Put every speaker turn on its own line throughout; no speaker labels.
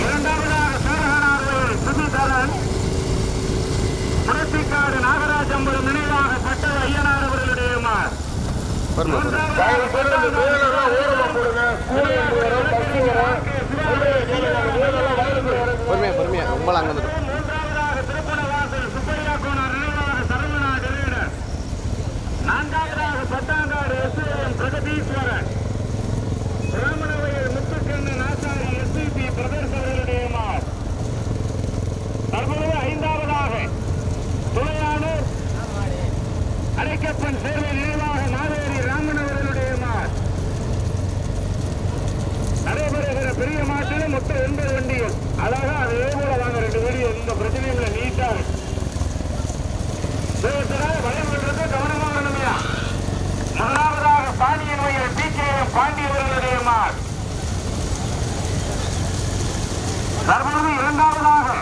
இரண்டாவதாக சூரகனார்வையில் சுதிதரன் முரட்டிக்காடு நாகராஜம்பலம் நினைவாக பட்டது ஐயனார் அவர்களுடைய மார்
பொறுமையா பொறுமையா ரொம்ப அங்கே வந்துடும்
மூன்றாவதாக திருப்பணவாசல் சுப்பையா கோனார் நினைவாக சரவணா டெலிவரர் நான்காவதாக பத்தாங்காடு எஸ்ஏஎம் பிரகதீஸ்வரன் ராமனவையில் முத்துக்கண்ணன் ஆசாரி எஸ்பிபி பிரதர்ஸ் அவர்களுடைய மார் தற்பொழுது ஐந்தாவதாக துளையானூர் அரைக்கப்பன் சேர்வை நினைவாக மாவேரி ராமன் அவர்களுடைய மார். நடைபெறுகிற பெரிய மாட்டில் மொத்தம் ஒன்பது வண்டிகள். அழகா அதே போல வாங்க ரெண்டு வீடியோ இந்த பிரச்சனைகளை இல்லை நீட்டா வயம் விடுறது கவனமா வரணுமையா முதலாவதாக பாண்டியன் வயல் டி கே. எம். பாண்டியவர்களுடைய மார். தற்பொழுது இரண்டாவதாக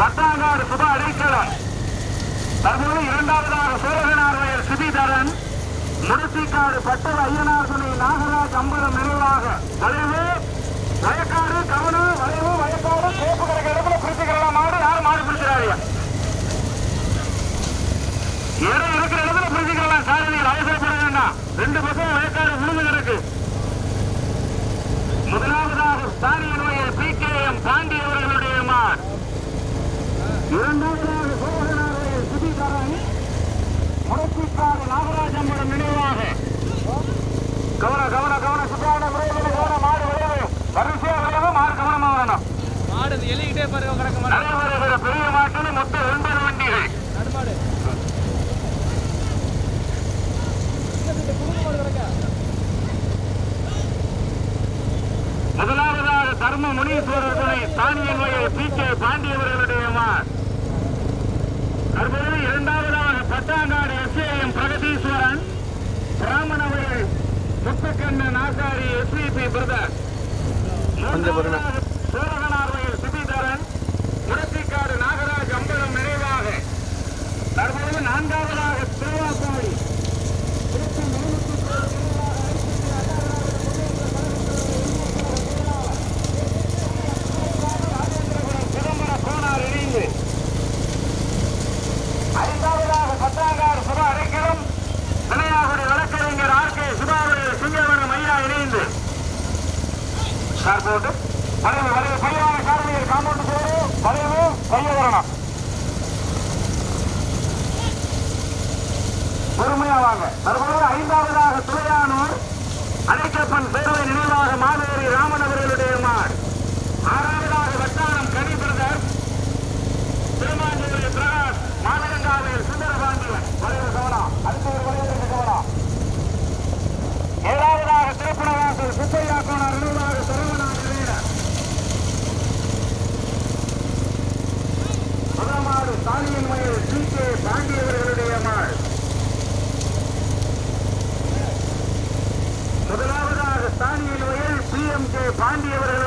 கட்டாங்காடு சுப அடைக்கலம். தற்போது இரண்டாவதாக சோழகனார் வயல் சுபிதரன் முடுத்திக்காடு பட்டல் ஐயனார் துணை நாகராஜ் அம்பலம் நினைவாக வளைவு வயக்காடு கவனம் வளைவு வயக்காடு கோப்பு கடைக்கு இடத்துல பிரிச்சுக்கலாம் மாடு யார் மாடு பிடிக்கிறாங்க இடம் இருக்கிற இடத்துல பிரிச்சுக்கலாம் சாரதிகள் அவசரப்பட வேண்டாம். ரெண்டு பக்கம் வயக்காடு விழுந்து கிடக்கு. முதலாவதாக ஸ்தானியன் பி கே எம் பாண்டி அவர்களுடைய மாடு. இரண்டாவதாக சோழகனார் வயல் சுபிதரன் முடக்கிக்காடு நாகராஜம்பரம் நினைவாக. கவன கவன கவன சுற்றான முறையில் கவன மாடு விளைவு வரிசையா விளைவு மாடு கவனமா வரணும்.
மாடு அது எலிக்கிட்டே பாருங்க கிடக்க மாட்டேன்.
பெரிய மாட்டில் மொத்தம் ஒன்பது வண்டிகள்.
நடுமாடு.
முதலாவதாக தர்ம முனீஸ்வரர் துணை தானியன் வயல் பி கே பாண்டியவர்களுடைய மார். தற்போது இரண்டாவதாக பட்டாங்காடு எஸ்ஏஎம் பிரகதீஸ்வரன் பிராமண வயல் முத்துக்கண்ணன் ஆசாரி எஸ்விபி பிரதர்
கொஞ்சம் பொறுமை.
சோழகனார் வயல் சுபிதரன் முடத்திக்காடு நாகராஜ் அம்பலம் நினைவாக தற்போது நான்காவதாக திருவாப்பாடி சிதம்பர கோனார் இணைந்து ஐந்தாவதாக பத்தாங்காடு சுபா அடைக்கலம் விளையாகுடி வழக்கறிஞர் ஆர் கே சுபாவுடைய சிங்கவனம் ஐயா இணைந்து கார் போட்டு வளைவு வளைவு பையவான காரணியர் காம்பவுண்ட் போடு வளைவு பைய வரணும் பொறுமையா வாங்க தற்போது ஐந்தாவதாக துளையானூர் அடைக்கப்பன் பேரவை நினைவாக மாதேரி ராமன் அவர்களுடைய மாடு ஆறாவதாக வட்டானம் கனி பிரதர் திருமாஞ்சேரி பிரகாஷ் மாநகங்காவில் சுந்தரபாண்டியன் வளைவு கவனம் அடுத்த ஒரு வளைவுக்கு கவனம் ஏழாவதாக திருப்பணவாசல் சுப்பையா கோணர் நினைவாக சரவணாக வீரர் முதமாடு தானியன் மயில் டி கே பாண்டியவர்களுடைய மாடு முதலாவதாக தானியல் வயல் பி பாண்டியவர்கள்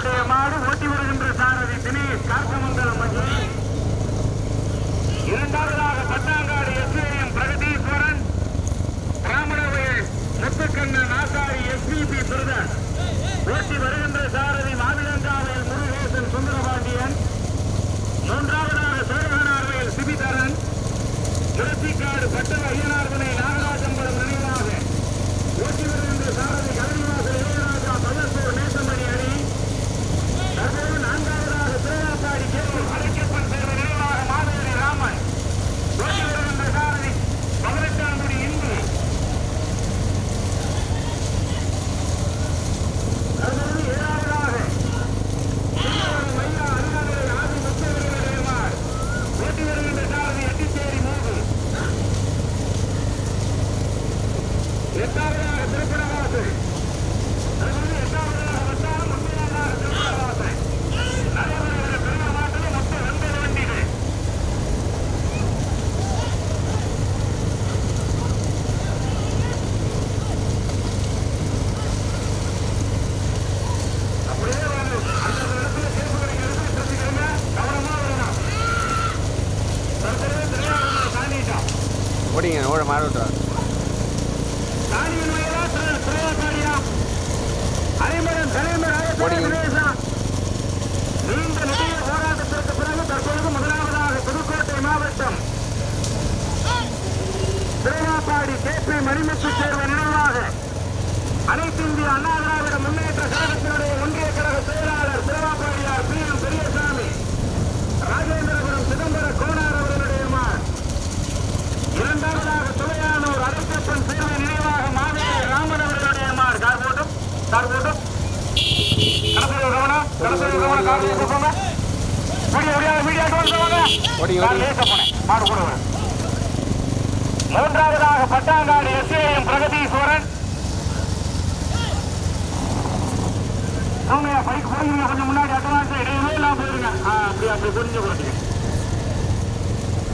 அப்படி புரிஞ்சு கொடுத்தீங்க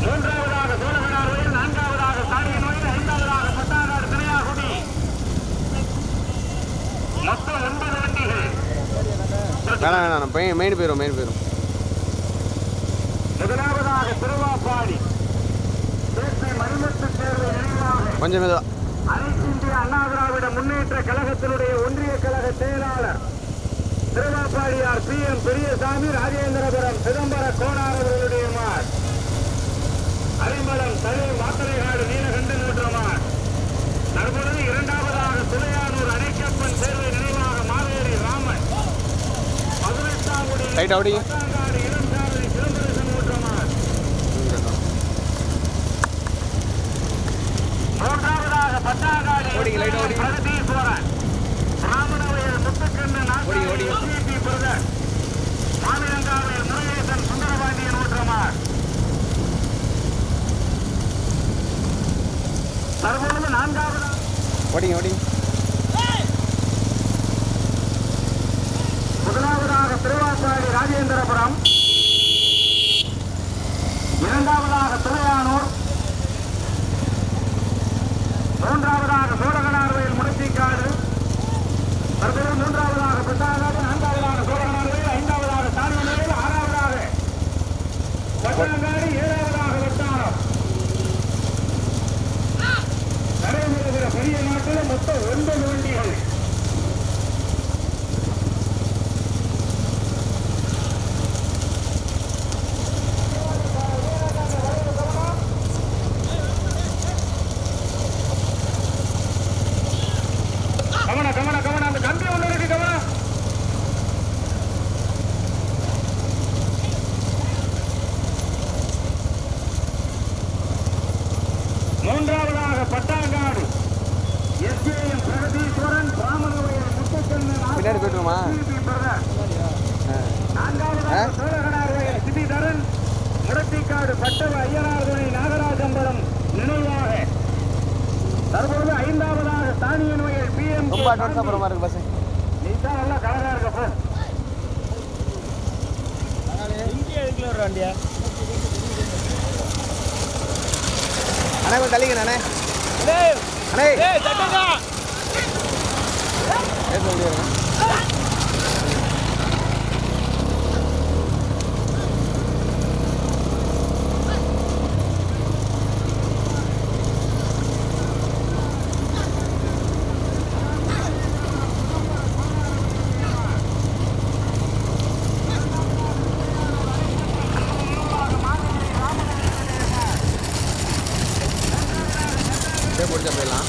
மூன்றாவதாக சோழகனார் வயல் நான்காவதாக சாணியன் வயல் ஐந்தாவதாக பட்டாங்காடு திரையாகுடி மொத்தம் ஒன்பது வண்டிகள்.
வேணாம் வேணாம் மெயின் மெயின் போயிடும் மெயின் போயிடும்
முதலாவதாக திருவாப்பாடி.
கொஞ்சம்
அனைத்து இந்திய அண்ணா திராவிட முன்னேற்ற கழகத்தினுடைய ஒன்றிய கழக செயலாளர் திருவாப்பாடியார் பி எம் பெரியசாமி ராஜேந்திரபுரம் சிதம்பர கோனார் அவர்களுடைய மார். அரிமளம் தனி மாத்தலைகாடு நீலகண்டன் என்ற மார். தற்பொழுது இரண்டாவதாக துளையானூர் அணைக்கப்பன் சேர்வை நினைவாக மாவேரி ராமன். பத்தாங்காடு இளஞ்சாலை சிலம்பரசன் என்ற மார். மூன்றாவதாக பத்தாங்காடு. பிரகதீஸ்வரன். சிபி பிரதர் மாநிலங்காவில் முருகேசன் சுந்தரபாண்டியன் ஊற்றமார் தற்பொழுது நான்காவது
ஓடிங்க ஓடிங்க
முதலாவதாக திருவாப்பாடி ராஜேந்திரபுரம் இரண்டாவதாக துளையானூர் மூன்றாவதாக சோழகனார்வயல் முடச்சிக்காடு தற்போது மூன்றாவதாக பெட்டாகாடு நான்காவதாக சோழகனார்வயல் ஐந்தாவதாக தானியல் ஆறாவதாக பட்டாங்காடு ஏழாவதாக வட்டாரம் நடைபெறுகிற பெரிய நாட்டில் மொத்தம் ஒன்பது வண்டிகள் கவன கவன கவன அந்த கம்பி ஒண்ணு இருக்கு கவன மூன்றாவதாக Pattangadu S A M Pragatheeswaran ராமனவரைய Muthukannan
பின்னாடி போயிட்டுருமா
சிபிதரன் முடத்திக்காடு பட்டவ ஐயனார் துணை நாகராஜம்பலம் நினைவாக. தற்போது ஐந்தாவதாக தானியன் வயல் பி எம்
ரொம்ப இருக்கு பஸ்
நீ தான் நல்லா கலரா இருக்க போ.
அண்ணா கொஞ்சம் தள்ளிங்க அண்ணே. அண்ணே பேச முடியாது அப்படியே பிடிச்ச போயிடலாம்.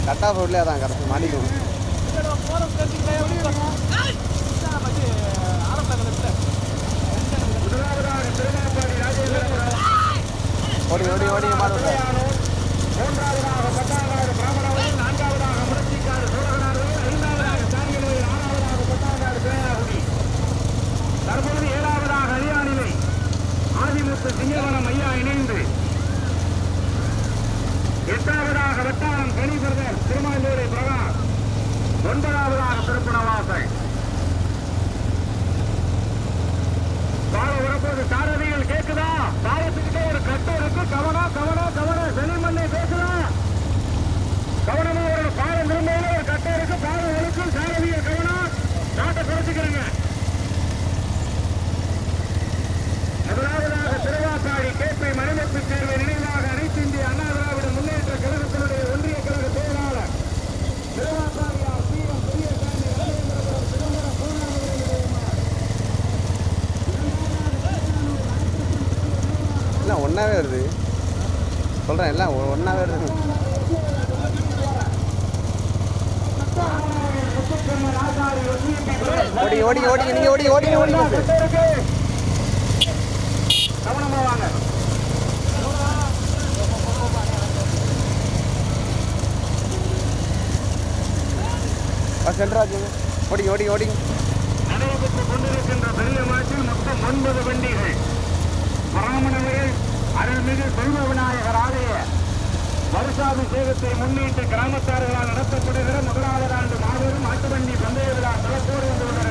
கரெக்டாக ஆஃப் ரோட்லேயே அதான் கரெக்டாக மாட்டிக்கணும்
மணிவர்தன் திருமாலூரி பிரகாஷ். ஒன்பதாவதாக திருப்பணவாசல் பால வரப்போது கேட்குதா பாலத்துக்கிட்டே ஒரு கட்டம் இருக்கு. கவனம் கவனம் கவனம் பேசுதா? கவனமா ஒரு பாலம் திரும்பவும் ஒரு கட்டம் இருக்கு. ஒழுக்கும். சாரதிகள் கவனம் நாட்டை குறைச்சிக்கிறேங்க. முதலாவதாக திருவாசாடி கே பி மணிமுத்து தேர்வை
எல்லாம் ஒன்றாவே வருது. சொல்கிறேன் எல்லாம் ஒன்றாவே வருது. ஓடி ஓடி ஓடி நீங்க ஓடி ஓடி ஓடி
கவனமாக வாங்க
சென்றாஜ் ஓடி ஓடி ஓடி.
நடைபெற்றுக் கொண்டிருக்கின்ற பெரிய மாற்றில் மொத்தம் ஒன்பது வண்டிகள். பரமனவரில் அருள்மிகு செல்வ விநாயகராக வருஷாபிஷேகத்தை முன்னிட்டு கிராமத்தார்களால் நடத்தப்படுகிற முதலாவது ஆண்டு மாபெரும் ஆட்டுவண்டி பந்தய விழா தளத்தோடு வந்துள்ளனர்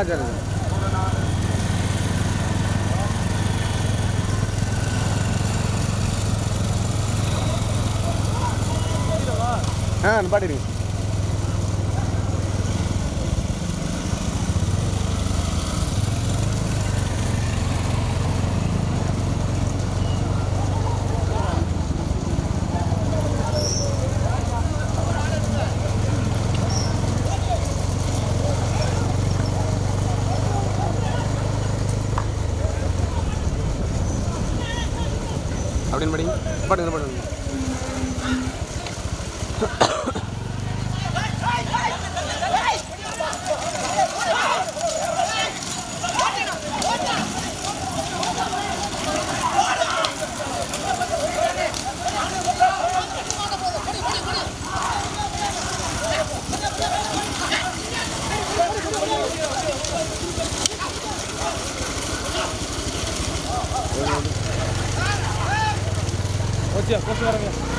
હાજર
ஆ
பாட்டுறீங்க Вот здесь, вот армия.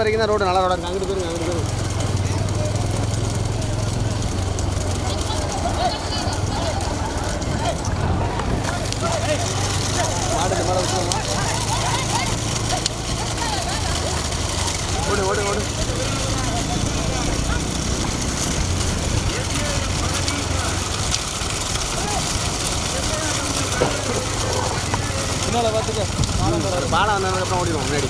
இது வரைக்கும் தான் ரோடு நல்லா ரோடாக இருக்குது அங்கிட்டு போயிருங்க அங்கிட்டு போயிருங்க. ஓடு ஓடு ஓடு.
பின்னால் பார்த்துக்க
பாலம் பாலம் வந்ததுக்கப்புறம் ஓடிடும் முன்னாடி.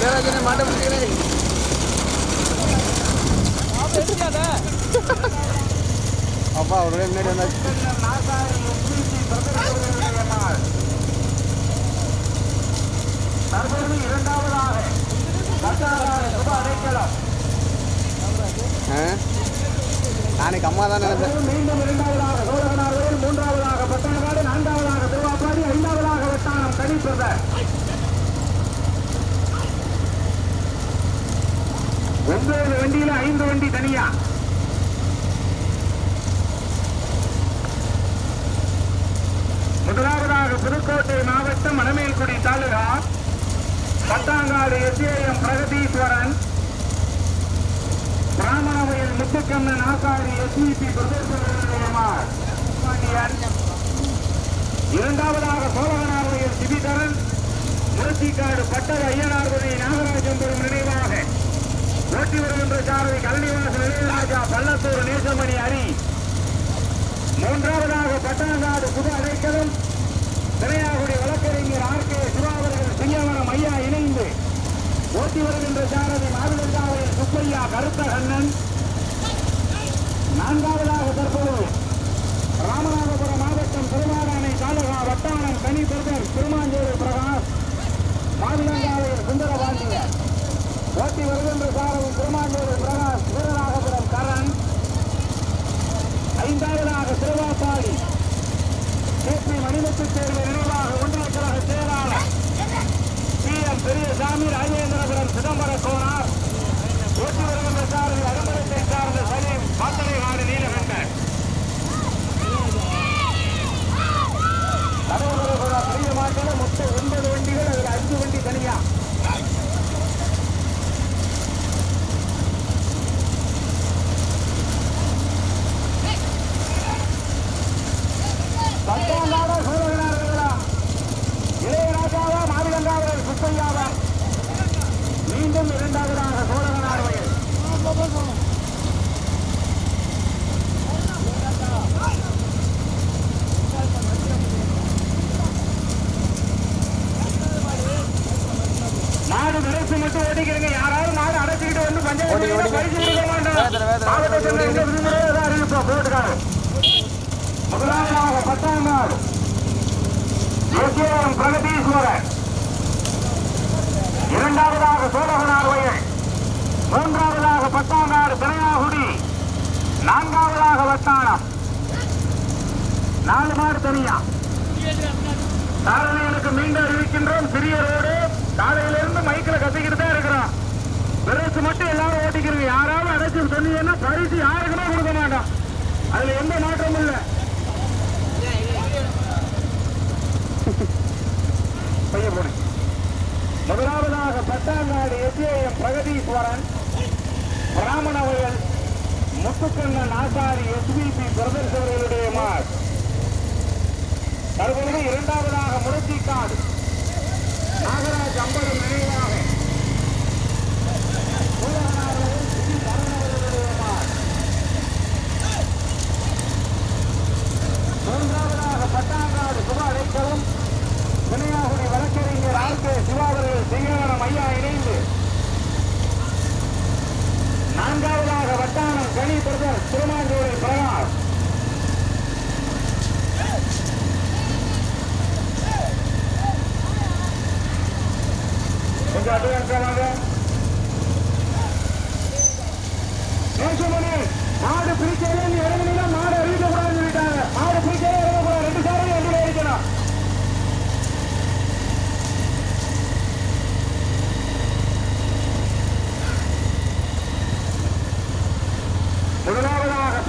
வேற மாட்ட முடியல அப்பா அவருடைய முன்னாடி வந்தாச்சு தற்போது இரண்டாவதாக
நாளைக்கு அம்மா தான் நினைச்சேன்
மீண்டும் இரண்டாவதாக சோழகனார் மூன்றாவதாக பத்தாம் நான்காவதாக திருவாப்பாடி ஐந்தாவதாக வட்டானம் கணிப்பதர் ஒன்பது வண்டியில ஐந்து வண்டி தனியா? முதலாவதாக புதுக்கோட்டை மாவட்டம் மணமேல்குடி தாலுகா பத்தாங்காடு எஸ்ஏஎம் பிரகதீஸ்வரன் பிராமணவயல் முத்துக்கண்ணன் ஆசாரி எஸ்விபி பிரதேசமார் இரண்டாவதாக சோழகனார்வயல் சிபிதரன் முரசிக்காடு பட்டர் ஐயனார்குடி பெறும் நினைவாக. ஓட்டி வருகின்ற சாரதி கலனிவாசல் இளையராஜா பள்ளத்தூர் நேசமணி அரி. மூன்றாவதாக பட்டாங்காடு புது அடைக்கலம். திரையாகுடி வழக்கறிஞர் ஆர். கே. சிவாவர்கள் சிங்கவனம் ஐயா இணைந்து ஓட்டி வருகின்ற சாரதி மாவிலங்காவையில் சுப்பையா கருத்தகண்ணன். நான்காவதாக தற்போது ராமநாதபுரம் மாவட்டம் திருவாராணை தாலுகா வட்டானம் கனி திருமாஞ்சேரி பிரகாஷ் மாவிலங்காவையில் சுந்தரபாண்டியர். ஓட்டி வருகின்ற சாரவும் திருமாஞ்சேரி பிரகாஷ் வீரராகபுரம் கரண். ஐந்தாவதாக திருவாப்பாடி கேபி மணிமுத்து தேர்வு நினைவாக ஒன்றிய கழக செயலாளர் பி எம் பெரியசாமி ராஜேந்திரபுரம் சிதம்பர கோனார். ஓட்டி வருகின்ற சாரதி அருமலத்தை சார் சலீம் பாத்தனைகாடு நீலகண்டன் கடவுளோட பெரிய மாட்டில் மொத்தம் ஒன்பது வண்டிகள் அதில் அஞ்சு வண்டி தனியா பத்தாண்டாக சூழகனார்களா இளையராஜாவா மாவிலங்காவலர் சுப்பையாவா மீண்டும் இரண்டாவதாக சோழகனார் வயல் மாடு கடைசி மட்டும் ஓட்டிக்கிறீங்க யாராவது மாடு அடைச்சிக்கிட்டு வந்து
ஓடி, ஓடி.
பஞ்சாயத்து பரிசு கொடுக்க மாட்டோம்
வேதனை, வேதனை,
மாவட்டத்தில்
ஓடி,
இருந்து விருந்தினரே தான் அறிவிப்போம் போட்டுக்காரு முதலாவதாக பத்தாம் நாள் எஸ்ஏஎம் பிரகதீஸ்வரர் இரண்டாவதாக சோழகனார் வயல் மூன்றாவதாக பத்தாங்காடு திரையாகுடி நான்காவதாக வட்டானம் நாலு மாடு தனியா? சாரணிகளுக்கு மீண்டும் அறிவிக்கின்றோம். சிறிய ரோடு. காலையிலிருந்து மைக்கில் கத்திக்கிட்டு தான் இருக்கிறோம். பெருசு மட்டும் எல்லாரும் ஓட்டிக்கிறீங்க. யாராவது அடைச்சு சொன்னீங்கன்னா பரிசு யாருக்குமே கொடுக்க மாட்டோம். அதுல எந்த மாற்றமும் இல்லை. பையன் போடு. முதலாவதாக Pattangadu SAM Pragatheeswaran Brahmanavayal Muthukannan Asari SBP brothers அவர்களுடைய மார். தற்பொழுது இரண்டாவதாக காடு நாகராஜ் அம்பது நினைவாக. மூன்றாவதாக பட்டாங்காடு சுப அடைக்கலம் வினையாகுடி வழக்கறிஞர் ஆர் கே சிவாவர்கள் ஐயா இணைந்து நான்காவதாக வட்டானம் கனி பிரதர் திருமாஞ்சோலை பிரகாஷ். கொஞ்சம் அட்வான்ஸ் வாங்க. நேசமணி மாடு பிரிக்கவே இறங்கினா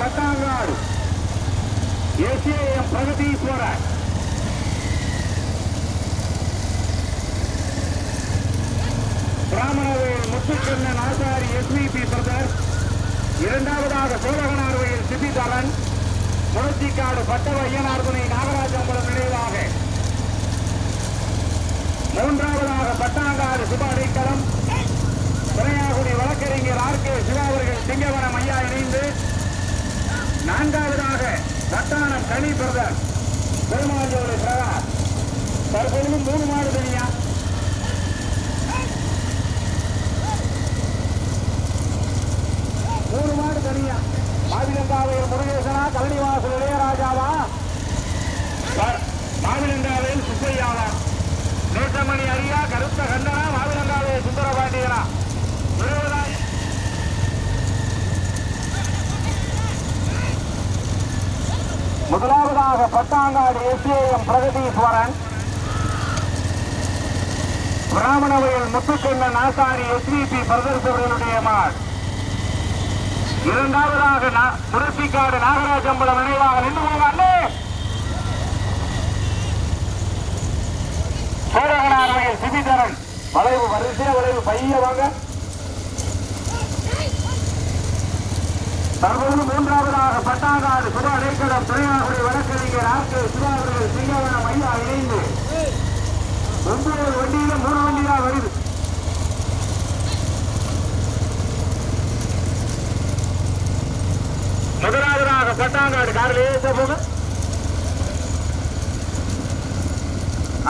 முதலாவதாக பத்தாங்காடு. ஏசிஏஎம் பிராமணவையில் முத்துக்கண்ணன் ஆசாரி எஸ்விபி பிரதர். இரண்டாவதாக சோழகனார்வையில் சிபிதரன் முரட்சிக்காடு பட்டவ ஐயனார் துணை நாகராஜம்பலம் நினைவாக மூன்றாவதாக பட்டாங்காடு சுப அடைக்கலம் துணையாகுடி வழக்கறிஞர் ஆர் கே சிவா அவர்கள் சிங்கவனம் ஐயா இணைந்து நான்காவதாக வட்டானம் கனி பிரதர் பெருமாஞ்சோலை பிரகாஷ். தற்பொழுது மூணு மாடு தனியா? மூணு மாடு தனியா? மாவிலங்காவையில் முருகேசனா கலனிவாசல் இளையராஜாவா? மாவிலங்காவையில் சுப்பையாவா? நேசமணி அரியா கருத்த கண்டனா மாவிலங்காவையில் சுந்தரபாண்டியனா? முதலாவதாக Pattangadu S A M Pragatheeswaran. பிராமணவையில் Muthukannan Asari S V P பிரதர்சவர்களுடைய மாள் இரண்டாவதாக முரசிக்காடு நாகராஜம்பலம் நினைவாக நின்று போங்க அண்ணே. சோழகனார்வையில் சிபிதரன். வளைவு வரிசையா வளைவு பைய வாங்க. தற்போது மூன்றாவதாக பட்டாங்காடு சுபா இடைக்கடம் துணையாகுடி வழக்கறிஞர் ஆர்கே சுபா அவர்கள் சிங்கவனம் ஐயா இணைந்து. ஒன்பது வண்டியில மூணு வண்டியா வருது. முதலாவதாக பட்டாங்காடு காரில் ஏச போக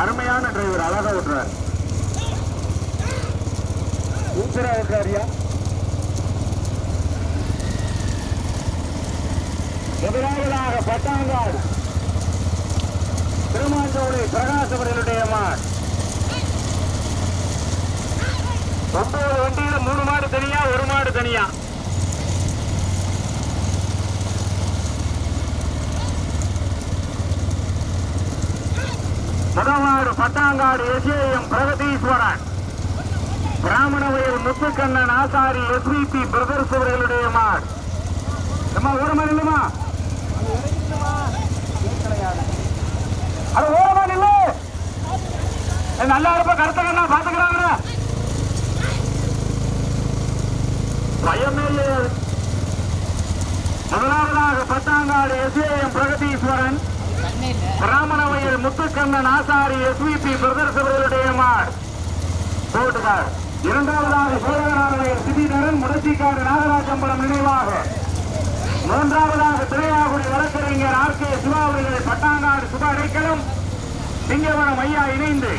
அருமையான டிரைவர் அழகா விட்டுறாரு சூப்பரா விட்டுறாரியா முதலாவதாக பட்டாங்காடு. திருமாஞ்சோலை பிரகாசவர்களுடைய மாடு ஒன்பது வண்டியில மூணு மாடு தனியா ஒரு மாடு தனியா? முதலாடு Pattangadu S A M Pragatheeswaran. பிராமண வயல் முத்துக்கண்ணன் ஆசாரி எஸ்விபி பிரதர்ஸ் அவர்களுடைய மாடு அம்மா மணி இல்லைமா அது ஓரமா நில்லு. நல்லா இருப்ப கருத்துக்கண்ணா பாத்துக்கிறாங்க பயமே இல்லையே முதலாவதாக Pathangadu SAM Pragatheeswaran Brahmanavayal Muthukannan Asari SVP brothers அவர்களுடைய மாடு போட்டுக்கார். இரண்டாவதாக சோழகநாதவையில் சிதிதரன் முடச்சிக்காடு நாகராஜம்பலம் நினைவாக. மூன்றாவதாக கே சிவா அவர்கள் பட்டாங்காடு சுப அடைக்கலம் சிங்கவனம் ஐயா இணைந்து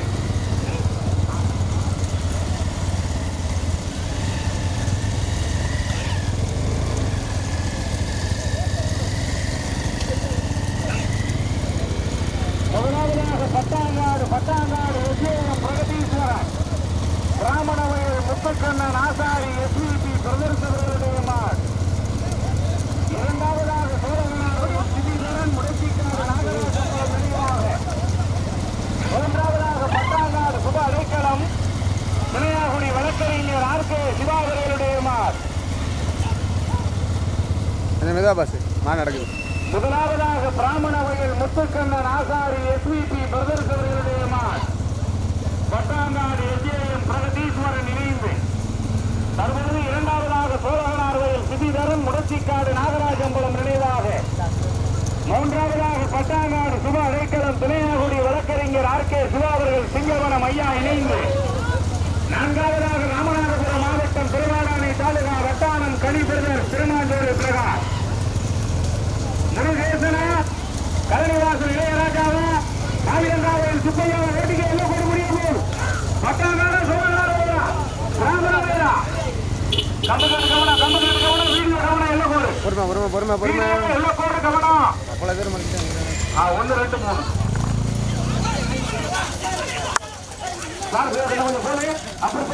முதலாவதாக பட்டாங்காடு பட்டாங்காடு விஜயம் பிரகதீஸ்வரன் பிராமண வயல் முத்துக்கண்ணன் ஆசாரி எஸ்விபி பிரதர்ஸ் அவர்களுடைய மாடு இரண்டாவதாக சோழகனார் சிபிதரன் முடச்சிக்காடு நாகராஜபுரம் நினைவாக மூன்றாவதாக பட்டாங்காடு சுப அடைக்கலம் துணையாகுடி வழக்கறிஞர் ஆர் கே சிவா அவர்களுடைய மாடு
என்ன மெதுவா பாஸ் மாடு நடக்குது
முதலாவதாக பிராமண வயல் முத்துக்கண்ணன் ஆசாரி எஸ்விபி பிரதர்ஸ் அவர்களுடைய மாடு பட்டாங்காடு எஜேஎம் பிரகதீஸ்வரன் இணைந்து தற்போது இரண்டாவதாக சோழகனார் வயல் சிபிதரன் நாகராஜம்பலம் நினைவாக. மூன்றாவதாக பட்டாங்காடு சுபா அடைக்கலம் துணையாகுடி வழக்கறிஞர் ஆர் கே சுபா அவர்கள் சிங்கவனம் ஐயா இணைந்து. நான்காவதாக ராமநாதபுரம் மாவட்டம் திருவாடானை தாலுகா வட்டானம் கனிபிரதர் திருமாஞ்சோடு பிரகாஷ். முருகேசன கரணிவாசல் இளையராஜாவா காவிரங்காவில் சுப்பையா வேட்டிக்கு என்ன கொடு முடியும் பட்டாங்காடு சோழனாரா ராமநாதபுரம். கம்பு கவனம் கம்பு கவனம் வீடியோ கவனம் எல்லாம் கோடு
பொறுமை பொறுமை பொறுமை பொறுமை. அவ்வளோ பேர் மறைச்சிட்டாங்க
ஒன்று ரெண்டு மூணு. அப்புறம்.